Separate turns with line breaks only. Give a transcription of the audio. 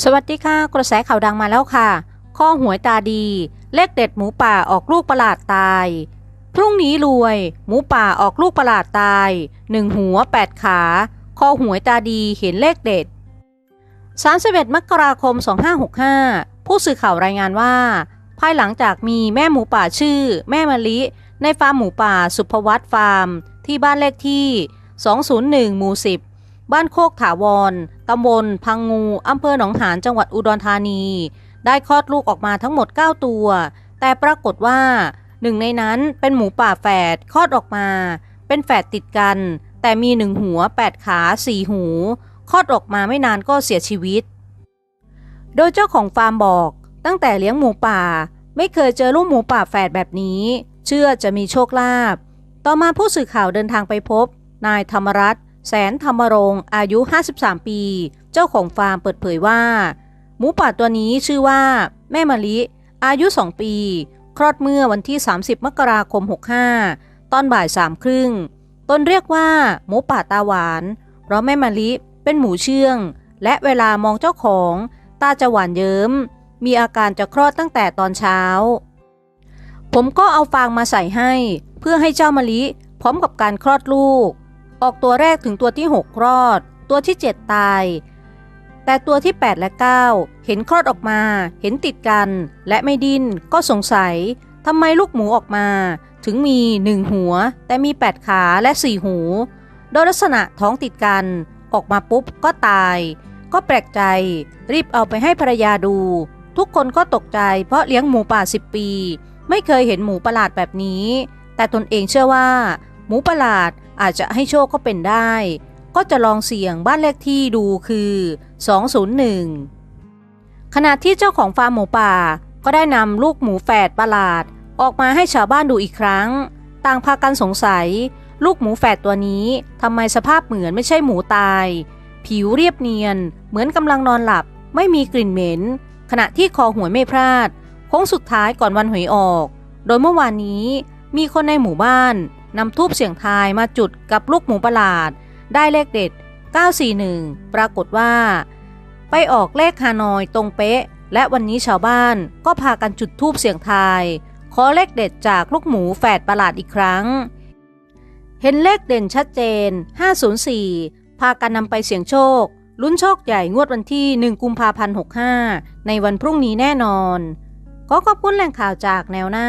สวัสดีค่ะ กระแสข่าวดังมาแล้วค่ะ ข้อหวยตาดี เลขเด็ดหมูป่าออกลูกประหลาดตาย พรุ่งนี้รวย หมูป่าออกลูกประหลาดตายหนึ่งหัวแปดขา ข้อหวยตาดีเห็นเลขเด็ด 31 มกราคม 2565 ผู้สื่อข่าวรายงานว่า ภายหลังจากมีแม่หมูป่าชื่อ แม่มะลิ ในฟาร์มหมูป่าสุภวัตฟาร์ม ที่บ้านเลขที่ 201 หมู่ 10 บ้านโคกถาวร ตำบลพังงูอำเภอหนองหานจังหวัดอุดรธานี ได้คลอดลูกออกมาทั้งหมด 9 ตัว แต่ปรากฏว่าหนึ่งในนั้นเป็นหมูป่าแฝดคลอดออกมา เป็นแฝดติดกัน แต่มีหนึ่งหัว 8 ขา 4 หูคลอดออกมาไม่นานก็เสียชีวิต โดยเจ้าของฟาร์มบอก ตั้งแต่เลี้ยงหมูป่า ไม่เคยเจอลูกหมูป่าแฝดแบบนี้ เชื่อจะมีโชคลาภต่อมาผู้สื่อข่าวเดินทางไปพบ นายธรรมรัตน์ แสนธรรมรงอายุ 53 ปี เจ้าของฟาร์มเปิดเผยว่า หมูป่าตัวนี้ชื่อว่า แม่มะลิ อายุ 2 ปี คลอดเมื่อวันที่ 30 มกราคม 65 ตอนบ่ายสามครึ่ง ตนเรียกว่า หมูป่าตาหวาน เพราะแม่มะลิเป็นหมูเชื่อง และเวลามองเจ้าของ ตาจะหวานเยิ้ม มีอาการจะคลอดตั้งแต่ตอนเช้า ผมก็เอาฟางมาใส่ให้ เพื่อให้เจ้ามะลิ พร้อมกับการคลอดลูก ออกตัวแรกถึงตัวที่6คลอด ตัวที่ 7 ตาย แต่ตัวที่ 8 และ 9 เห็นคลอดออกมา เห็นติดกัน และไม่ดิ้นก็สงสัยทำไมลูกหมูออกมา ถึงมี1หัว แต่มี 8 ขาและ 4 หู โดยลักษณะท้องติดกัน ออกมาปุ๊บก็ตาย ก็แปลกใจ รีบเอาไปให้ภรรยาดู ทุกคนก็ตกใจเพราะเลี้ยงหมูป่า 10 ปี ไม่เคยเห็นหมูประหลาดแบบนี้ แต่ตนเองเชื่อว่า หมูประหลาดอาจจะให้โชคก็เป็นได้ ก็จะลองเสี่ยงบ้านเลขที่ดูคือ 201 ขณะที่เจ้าของฟาร์มหมูป่าก็ได้นำลูกหมูแฝดประหลาด ออกมาให้ชาวบ้านดูอีกครั้ง ต่างพากันสงสัย ลูกหมูแฝดตัวนี้ทำไมสภาพเหมือนไม่ใช่หมูตาย ผิวเรียบเนียน เหมือนกำลังนอนหลับ ไม่มีกลิ่นเหม็น ขณะที่คอหวยไม่พลาดโค้งสุดท้ายก่อนวันหวยออก โดยเมื่อวานนี้มีคนในหมู่บ้าน นำทูบเสียงทายมาจุดกับลูกหมูประหลาด ได้เลขเด็ด 941 ปรากฏว่า ไปออกเลขฮานอยตรงเป๊ะ และวันนี้ชาวบ้านก็พากันจุดทูบเสียงทาย ขอเลขเด็ดจากลูกหมูแฝดประหลาดอีกครั้ง เห็นเลขเด่นชัดเจน 504 พากันนำไปเสี่ยงโชค ลุ้นโชคใหญ่งวดวันที่ 1 กุมภาพันธ์ 65 ในวันพรุ่งนี้แน่นอน ขอขอบคุณแหล่งข่าวจากแนวหน้า